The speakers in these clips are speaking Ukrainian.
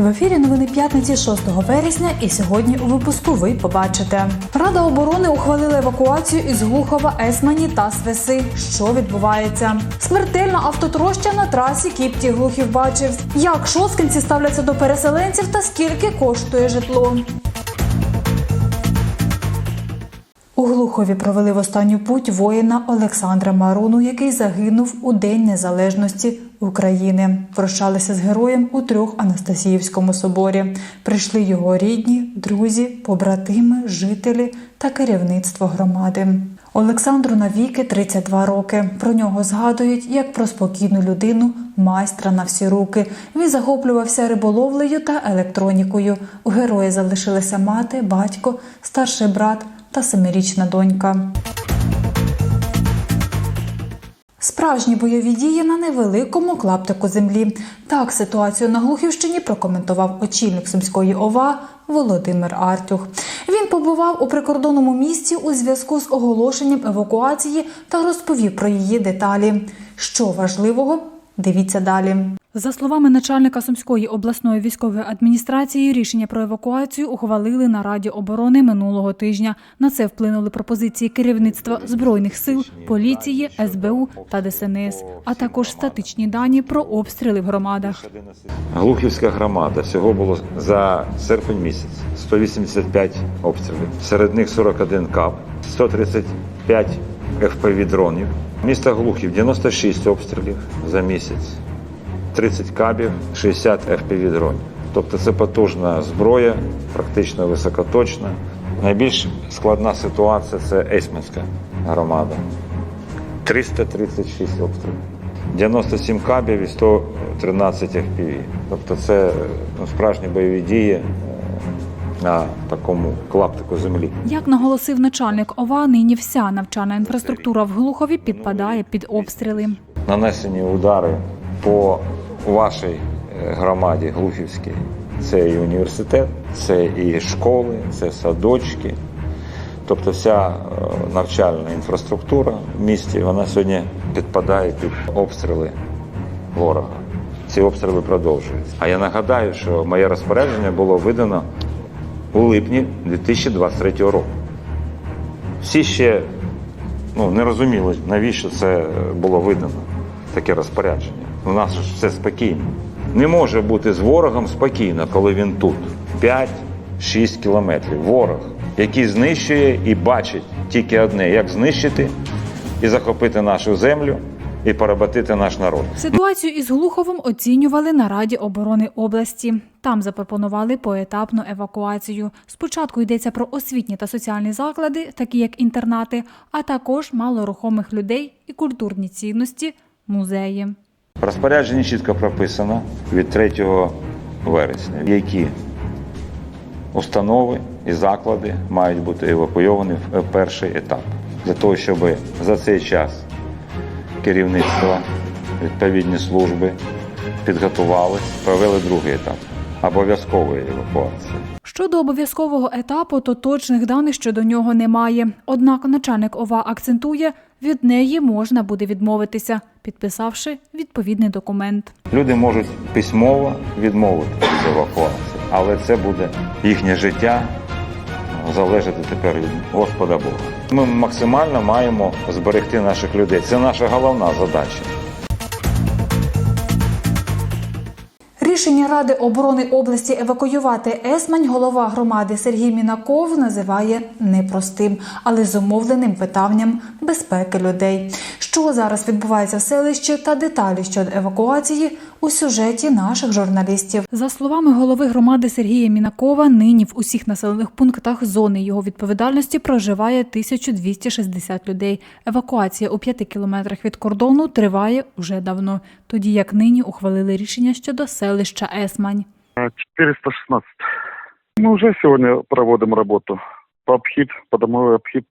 В ефірі новини п'ятниці 6 вересня, і сьогодні у випуску ви побачите. Рада оборони ухвалила евакуацію із Глухова, Есмані та Свеси. Що відбувається? Смертельна автотроща на трасі Кіпті Глухів бачив. Як шосткинці ставляться до переселенців та скільки коштує житло? У Глухові провели в останню путь воїна Олександра Маруну, який загинув у День Незалежності України. Прощалися з героєм у трьох Анастасіївському соборі. Прийшли його рідні, друзі, побратими, жителі та керівництво громади. Олександру навіки 32 роки. Про нього згадують як про спокійну людину, майстра на всі руки. Він захоплювався риболовлею та електронікою. У героя залишилися мати, батько, старший брат та семирічна донька. Справжні бойові дії на невеликому клаптику землі. Так ситуацію на Глухівщині прокоментував очільник Сумської ОВА Володимир Артюх. Він побував у прикордонному місті у зв'язку з оголошенням евакуації та розповів про її деталі. Що важливого? Дивіться далі. За словами начальника Сумської обласної військової адміністрації, рішення про евакуацію ухвалили на Раді оборони минулого тижня. На це вплинули пропозиції керівництва збройних сил, поліції, СБУ та ДСНС, а також статичні дані про обстріли в громадах. Глухівська громада всього було за серпень місяць 185 обстрілів. Серед них 41 КАП, 135 ФПВ дронів. Місто Глухів 96 обстрілів за місяць, 30 кабів, 60 ФПВ дронів. Тобто це потужна зброя, практично високоточна. Найбільш складна ситуація це Ейсманська громада. 336 обстрілів. 97 кабів і 113 FPV. Тобто це ну, справжні бойові дії е, на такому клаптику землі. Як наголосив начальник ОВА, нині вся навчальна інфраструктура в Глухові підпадає під обстріли. Нанесені удари по вашій е, громаді Глухівській. Це і університет, це і школи, це садочки. Тобто вся е, навчальна інфраструктура в місті вона сьогодні підпадає під обстріли ворога. Ці обстріли продовжуються. А я нагадаю, що моє розпорядження було видано у липні 2023 року. Всі ще ну, не розуміли, навіщо це було видано, таке розпорядження. У нас ж все спокійно. Не може бути з ворогом спокійно, коли він тут. 5-6 кілометрів. Ворог, який знищує і бачить тільки одне, як знищити і захопити нашу землю і поработити наш народ. Ситуацію із Глуховим оцінювали на Раді оборони області. Там запропонували поетапну евакуацію. Спочатку йдеться про освітні та соціальні заклади, такі як інтернати, а також малорухомих людей і культурні цінності, музеї. В розпорядженні чітко прописано від 3 вересня, які установи і заклади мають бути евакуйовані в перший етап. Для того, щоб за цей час керівництво, відповідні служби підготувалися, провели другий етап обов'язкової евакуації. Щодо обов'язкового етапу, то точних даних щодо нього немає. Однак начальник ОВА акцентує, від неї можна буде відмовитися, підписавши відповідний документ. Люди можуть письмово відмовитися від евакуації, але це буде їхнє життя залежати тепер від Господа Бога. Ми максимально маємо зберегти наших людей. Це наша головна задача. Рішення Ради оборони області евакуювати Есмань голова громади Сергій Мінаков називає непростим, але зумовленим питанням безпеки людей. Що зараз відбувається в селищі та деталі щодо евакуації у сюжеті наших журналістів. За словами голови громади Сергія Мінакова, нині в усіх населених пунктах зони його відповідальності проживає 1260 людей. Евакуація у п'яти кілометрах від кордону триває уже давно, тоді як нині ухвалили рішення щодо селища Есмань. 416. Ми вже сьогодні проводимо роботу. По обхід, по домовий обхід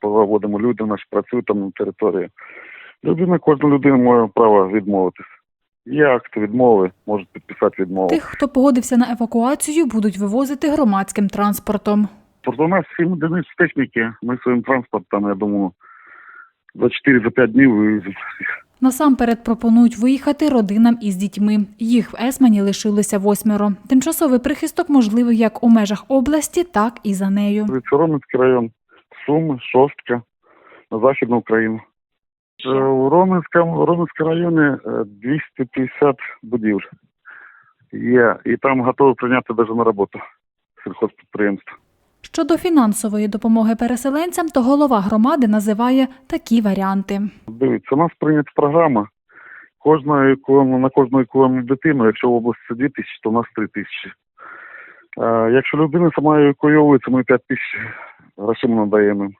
проводимо. Люди наші працюють там на території. Людина, кожна людина має право відмовитись. Є акт відмови, можуть підписати відмову. Тих, хто погодився на евакуацію, будуть вивозити громадським транспортом. Тобто у нас 7 одиниць техніки, ми своїм транспортом, я думаю, за 4-5 днів вивезуть. Насамперед пропонують виїхати родинам із дітьми. Їх в Есмані лишилося восьмеро. Тимчасовий прихисток можливий як у межах області, так і за нею. Це Роменський район, Суми, Шостка, на Західну Україну. Е, У Роменському, Роменському районі е, 250 будівель є, і там готові прийняти навіть на роботу сільхозпідприємство. Щодо фінансової допомоги переселенцям, то голова громади називає такі варіанти. Дивіться, у нас прийнята програма. Кожна ікону, на кожну ікону дитину, якщо в області 2 тисячі, то у нас 3 тисячі. Е, якщо людина сама евакуйовується, ми 5 тисяч грошима надаємо.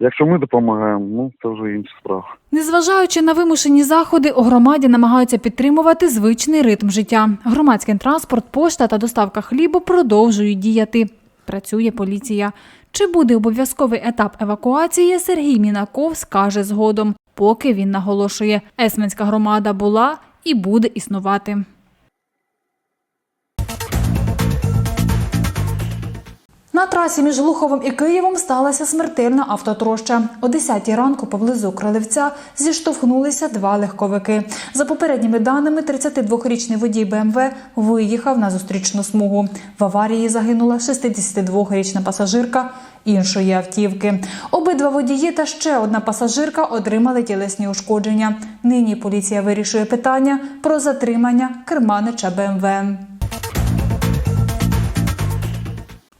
Якщо ми допомагаємо, ну це вже інша справа. Незважаючи на вимушені заходи, у громаді намагаються підтримувати звичний ритм життя. Громадський транспорт, пошта та доставка хлібу продовжують діяти. Працює поліція. Чи буде обов'язковий етап евакуації, Сергій Мінаков скаже згодом, поки він наголошує, Есменська громада була і буде існувати. На трасі між Глуховом і Києвом сталася смертельна автотроща. О 10 ранку поблизу Кролевця зіштовхнулися два легковики. За попередніми даними, 32-річний водій БМВ виїхав на зустрічну смугу. В аварії загинула 62-річна пасажирка іншої автівки. Обидва водії та ще одна пасажирка отримали тілесні ушкодження. Нині поліція вирішує питання про затримання керманича БМВ.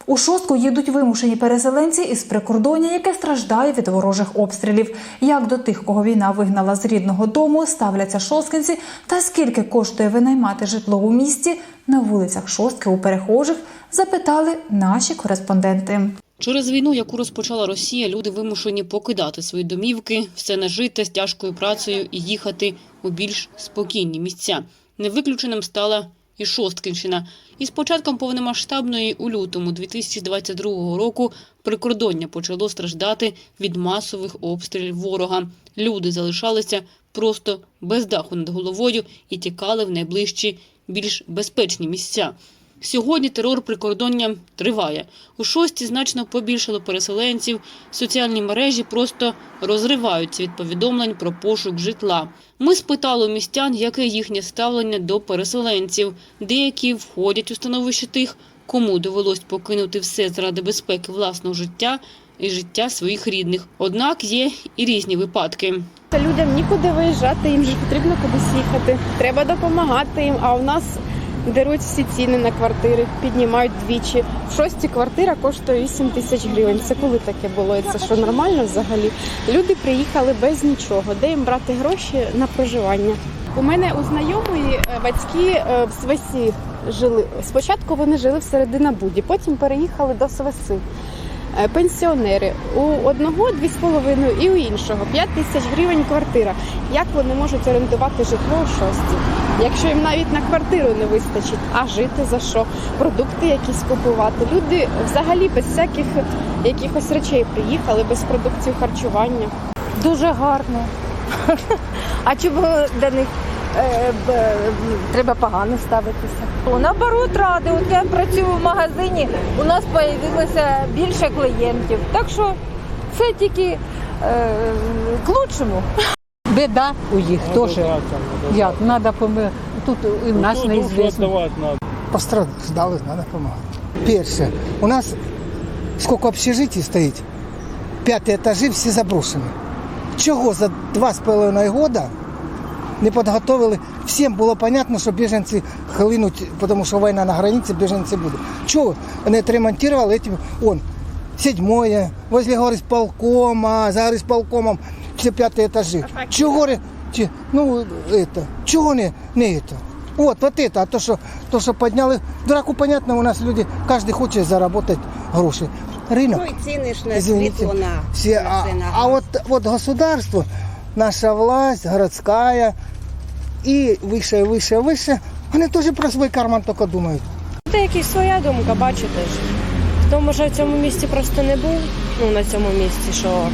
У шостку їдуть вимушені переселенці із прикордоння, яке страждає від ворожих обстрілів. Як до тих, кого війна вигнала з рідного дому, ставляться шосткинці, та скільки коштує винаймати житло у місті на вулицях шостки у перехожих, запитали наші кореспонденти. Через війну, яку розпочала Росія, люди вимушені покидати свої домівки, все нажите з тяжкою працею і їхати у більш спокійні місця. Невиключеним стала і Шосткинщина. Із початком повномасштабної у лютому 2022 року прикордоння почало страждати від масових обстрілів ворога. Люди залишалися просто без даху над головою і тікали в найближчі більш безпечні місця. Сьогодні терор прикордоння триває. У шості значно побільшало переселенців. Соціальні мережі просто розриваються від повідомлень про пошук житла. Ми спитали у містян, яке їхнє ставлення до переселенців. Деякі входять у становище тих, кому довелось покинути все заради безпеки власного життя і життя своїх рідних. Однак є і різні випадки. Людям нікуди виїжджати, їм же потрібно кудись їхати. Треба допомагати їм. А у нас деруть всі ціни на квартири, піднімають двічі. В шості квартира коштує 8 тисяч гривень. Це коли таке було? І Це що нормально взагалі? Люди приїхали без нічого. Де їм брати гроші на проживання? У мене у знайомої е, батьки е, в Свесі жили. Спочатку вони жили в середина Буді, потім переїхали до Свеси. Е, Пенсіонери у одного дві з половиною і у іншого 5 тисяч гривень квартира. Як вони можуть орендувати житло у шості? Якщо їм навіть на квартиру не вистачить, а жити за що? Продукти якісь купувати. Люди взагалі без всяких якихось речей приїхали, без продуктів харчування. Дуже гарно. А чому до них треба погано ставитися? Наоборот, ради. От я працюю в магазині, у нас з'явилося більше клієнтів. Так що це тільки е, к лучшому. Беда у них тоже. Як, надо помы... Тут і в нас неізвісно. пострадали, надо помогать. Перше, у нас сколько общежитий стоїть, п'яті етажі всі заброшені. Чого за два з половиною года не підготовили? Всім було понятно, що біженці хлинуть, тому що війна на границі, біженці будуть. Чого не отремонтували этим, он, седьмое, возле горисполкома, за горисполкомом все п'яті етажі. Чого, ре- чи- ну, это, чого не, не это? Вот, вот это, а то, що, то, що підняли, драку, понятно, у нас люди, кожен хоче заработать гроші. Ринок. Ну і ціни ж на Извините. світло на Все, а, це на а газ. вот, вот государство, наша власть, городская, и выше, выше, выше, они тоже про свой карман только думают. Це якась своя думка, бачите ж. Хто може в цьому місці просто не був, ну на цьому місці, що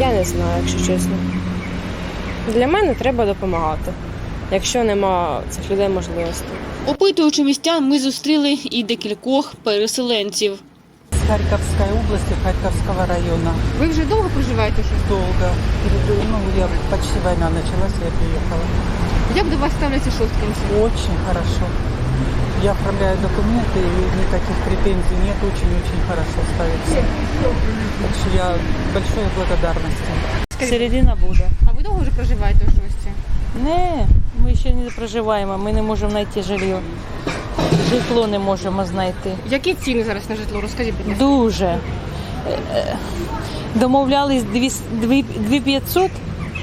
я не знаю, якщо чесно. Для мене треба допомагати, якщо нема цих людей можливості. Опитуючи містян, ми зустріли і декількох переселенців. Харьковской области, Харьковского района. Ви вже довго проживаєте тут? Долго. Ну, я почти война началась, я приехала. Як до вас ставляться шосткинці? Очень хорошо. Я оформляю документы, и никаких претензий нет, очень-очень хорошо ставится. Так что я большой благодарности. Середина буде. А ви довго вже проживаєте у шості? Не, ми ще не проживаємо, ми не можемо знайти житло. Житло не можемо знайти. Які ціни зараз на житло? Розкажіть, будь ласка. Дуже. Е, е, Домовлялись 2500,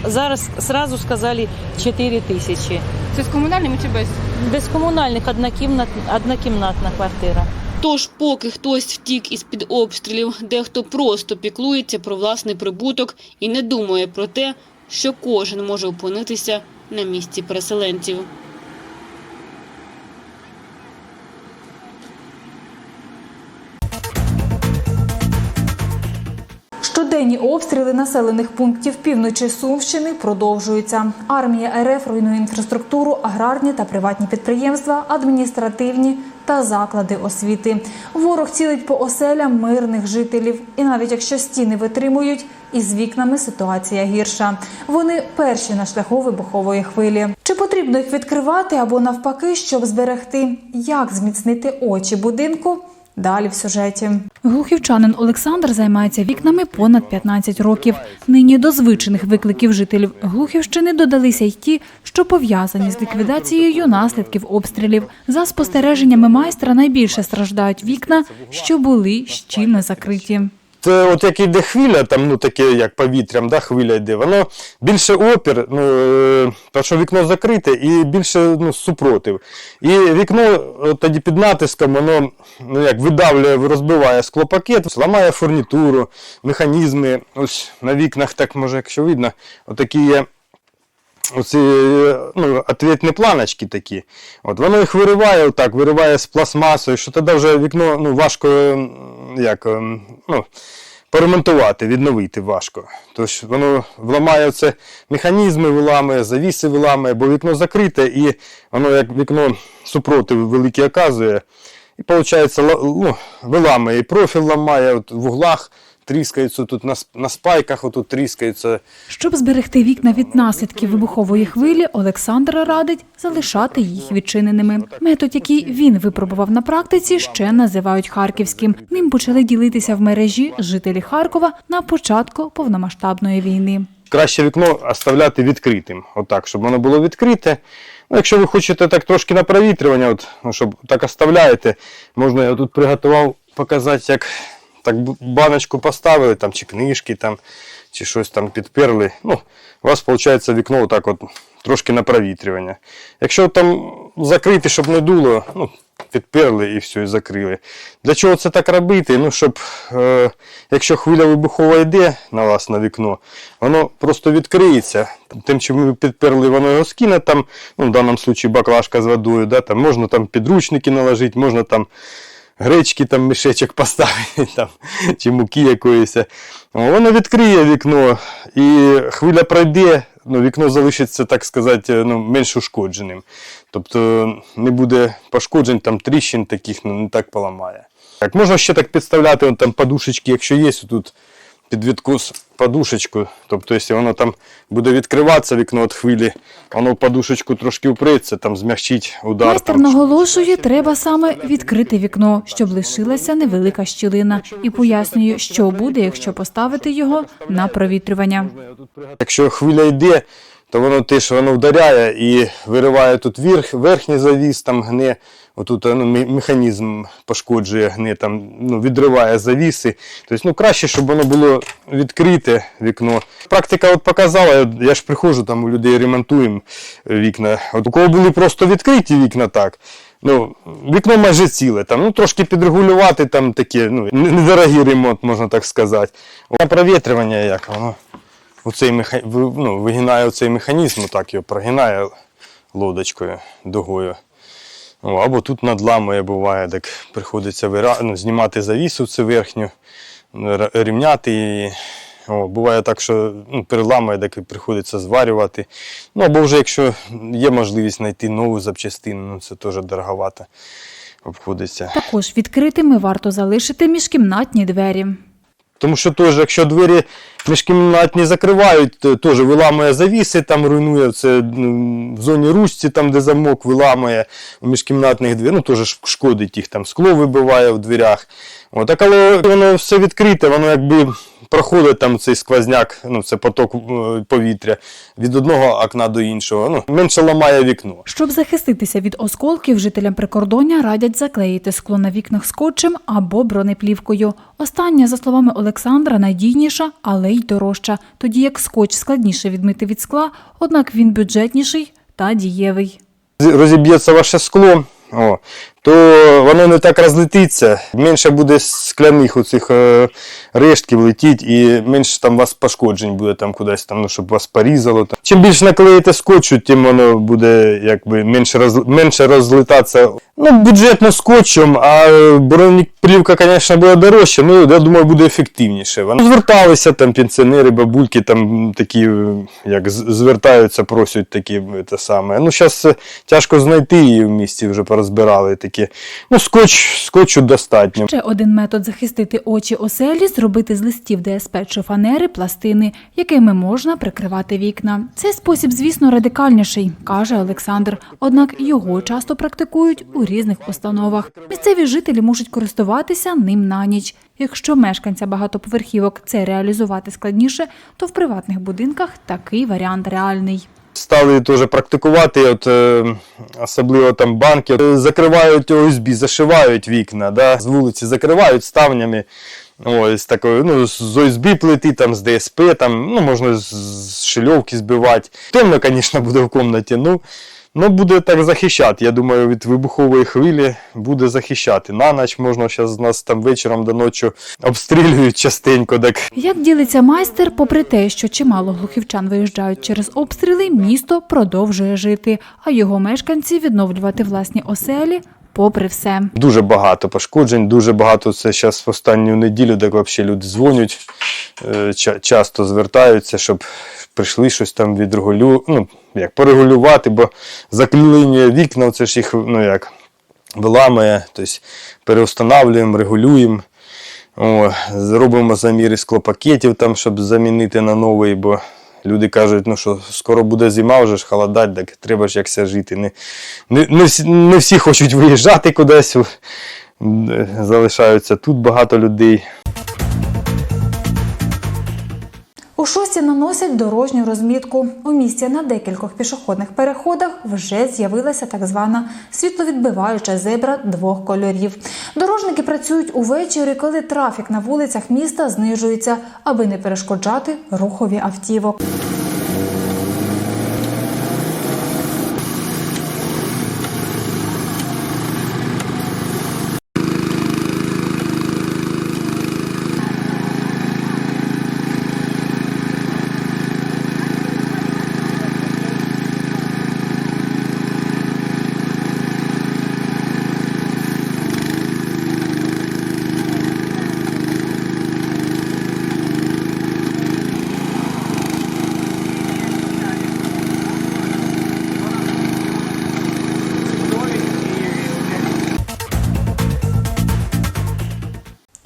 зараз сразу сказали 4 тисячі. Це з комунальними чи без? Без комунальних однокімнат, однокімнатна квартира. Тож, поки хтось втік із-під обстрілів, дехто просто піклується про власний прибуток і не думає про те, що кожен може опинитися на місці переселенців. Щоденні обстріли населених пунктів півночі Сумщини продовжуються. Армія РФ руйнує інфраструктуру, аграрні та приватні підприємства, адміністративні та заклади освіти. Ворог цілить по оселям мирних жителів. І навіть якщо стіни витримують, із вікнами ситуація гірша. Вони перші на шляху вибухової хвилі. Чи потрібно їх відкривати або навпаки, щоб зберегти? Як зміцнити очі будинку? Далі в сюжеті. Глухівчанин Олександр займається вікнами понад 15 років. Нині до звичних викликів жителів Глухівщини додалися й ті, що пов'язані з ліквідацією наслідків обстрілів. За спостереженнями майстра найбільше страждають вікна, що були щільно закриті. Це от як йде хвиля, там, ну таке як повітрям, да, хвиля йде, воно більше опір, ну, е, тому що вікно закрите і більше ну, супротив. І вікно от тоді під натиском, воно ну, як видавлює, розбиває склопакет, ламає фурнітуру, механізми. Ось на вікнах, так може, якщо видно, отакі є. Оці ну, ответні планочки такі. От воно їх вириває, отак, вириває з пластмасою, що тоді вже вікно ну, важко як, ем, ну, поремонтувати, відновити важко. Тож воно вламає це механізми, виламає, завіси виламає, бо вікно закрите і воно як вікно супротив великий оказує. І виходить, ну, виламає і профіль ламає, от в углах тріскаються, тут на, на спайках отут тріскаються. Щоб зберегти вікна від наслідків вибухової хвилі, Олександр радить залишати їх відчиненими. Метод, який він випробував на практиці, ще називають харківським. Ним почали ділитися в мережі жителі Харкова на початку повномасштабної війни. краще вікно оставляти відкритим. Отак, щоб воно було відкрите. Ну, якщо ви хочете так трошки на провітрювання, от, ну, щоб так оставляєте, можна я тут приготував показати, як так баночку поставили, там, чи книжки, там, чи щось там підперли. Ну, у вас виходить вікно отак от, трошки на провітрювання. Якщо там закрити, щоб не дуло, ну, підперли і все, і закрили. Для чого це так робити? Ну, щоб, е, якщо хвиля вибухова йде на вас на вікно, воно просто відкриється. Тим, чим ви підперли, воно його скине там, ну, в даному випадку баклажка з водою, да, там, можна там підручники наложити, можна там гречки там мішечок поставити, там, чи муки якоїсь. Воно відкриє вікно, і хвиля пройде, ну, вікно залишиться, так сказати, ну, менш ушкодженим. Тобто не буде пошкоджень, там тріщин таких ну, не так поламає. Так, можна ще так підставляти от, там подушечки, якщо є тут під відкос подушечку. Тобто, якщо воно там буде відкриватися вікно від хвилі, воно в подушечку трошки впреться, там змягчить удар. Майстер наголошує, треба саме відкрити вікно, щоб лишилася невелика щілина, і пояснює, що буде, якщо поставити його на провітрювання. Якщо хвиля йде, то воно теж воно вдаряє і вириває тут верх, верхній завіс, там гне, отут ну, механізм пошкоджує, гне, там, ну, відриває завіси. Тобто, ну, краще, щоб воно було відкрите вікно. Практика от показала, я ж приходжу, там у людей ремонтуємо вікна. От у кого були просто відкриті вікна так. Ну, вікно майже ціле, там, ну, трошки підрегулювати, там таке, ну, недорогий ремонт, можна так сказати. На провітрювання як воно оцей меха... ну, вигинає оцей механізм, так його прогинає лодочкою, дугою. О, або тут надламує буває, так приходиться вира... ну, знімати завісу цю верхню, рівняти її. О, буває так, що ну, переламує, так і приходиться зварювати. Ну, або вже якщо є можливість знайти нову запчастину, ну, це теж дороговато. обходиться. Також відкритими варто залишити міжкімнатні двері. Тому що теж, якщо двері міжкімнатні закривають, то теж виламує завіси, там руйнує це в зоні ручці, там де замок виламує у міжкімнатних дверях, ну теж шкодить їх, там скло вибиває в дверях. От, а воно все відкрите, воно якби проходить там цей сквозняк, ну це поток е, повітря від одного окна до іншого, ну менше ламає вікно. Щоб захиститися від осколків, жителям прикордоння радять заклеїти скло на вікнах скотчем або бронеплівкою. Остання, за словами Олександра, надійніша, але й дорожча, тоді як скотч складніше відмити від скла, однак він бюджетніший та дієвий. розіб'ється ваше скло, о, то воно не так розлетиться, менше буде скляних оцих е, рештків летіть і менше там вас пошкоджень буде там кудись, там, ну, щоб вас порізало. Там. Чим більше наклеїте скотчу, тим воно буде якби менше, роз, менше розлетатися. Ну, бюджетно скотчем, а бронеплівка, звісно, буде дорожча, ну, я думаю, буде ефективніше. Вони зверталися, там пенсіонери, бабульки, там такі, е, як звертаються, просять такі е, те саме. Ну, зараз тяжко знайти її в місті, вже порозбирали такі. Ну, скотч, скотчу достатньо. Ще один метод захистити очі оселі зробити з листів ДСП чи фанери пластини, якими можна прикривати вікна. Цей спосіб, звісно, радикальніший, каже Олександр. Однак його часто практикують у різних установах. Місцеві жителі можуть користуватися ним на ніч. Якщо мешканця багатоповерхівок це реалізувати складніше, то в приватних будинках такий варіант реальний. Стали теж практикувати, от, е, особливо там банки, е, закривають ОСБ, зашивають вікна, да, з вулиці закривають ставнями. Ось такою, ну, з ОСБ плити, там, з ДСП, там, ну, можна з- шильовки збивати. Темно, звісно, буде в кімнаті, ну, ну, буде так захищати. Я думаю, від вибухової хвилі буде захищати. На ніч можна зараз нас там вечором до ночі обстрілюють частенько. Так Як ділиться майстер, попри те, що чимало глухівчан виїжджають через обстріли, місто продовжує жити, а його мешканці відновлювати власні оселі попри все. Дуже багато пошкоджень, дуже багато це зараз в останню неділю, так взагалі люди дзвонять, е, часто звертаються, щоб прийшли щось там відрегулю, ну, як порегулювати, бо заклінює вікна, це ж їх ну, як, виламує, тобто переустанавлюємо, регулюємо. О, зробимо заміри склопакетів, там, щоб замінити на новий, бо люди кажуть, ну що скоро буде зима, вже ж холодать, так треба ж якся жити. Не, не, не, всі, не всі хочуть виїжджати кудись, залишаються тут багато людей. У шості наносять дорожню розмітку. У місті на декількох пішохідних переходах вже з'явилася так звана світловідбиваюча зебра двох кольорів. Дорожники працюють увечері, коли трафік на вулицях міста знижується, аби не перешкоджати рухові автівок.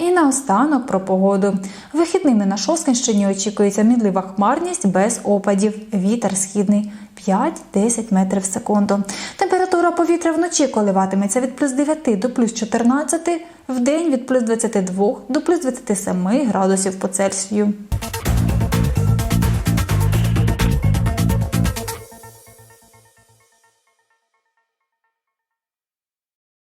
І наостанок про погоду. Вихідними на Шоскінщині очікується мінлива хмарність без опадів. Вітер східний 5-10 метрів в секунду. Температура повітря вночі коливатиметься від плюс 9 до плюс 14, в день від плюс 22 до плюс 27 градусів по Цельсію.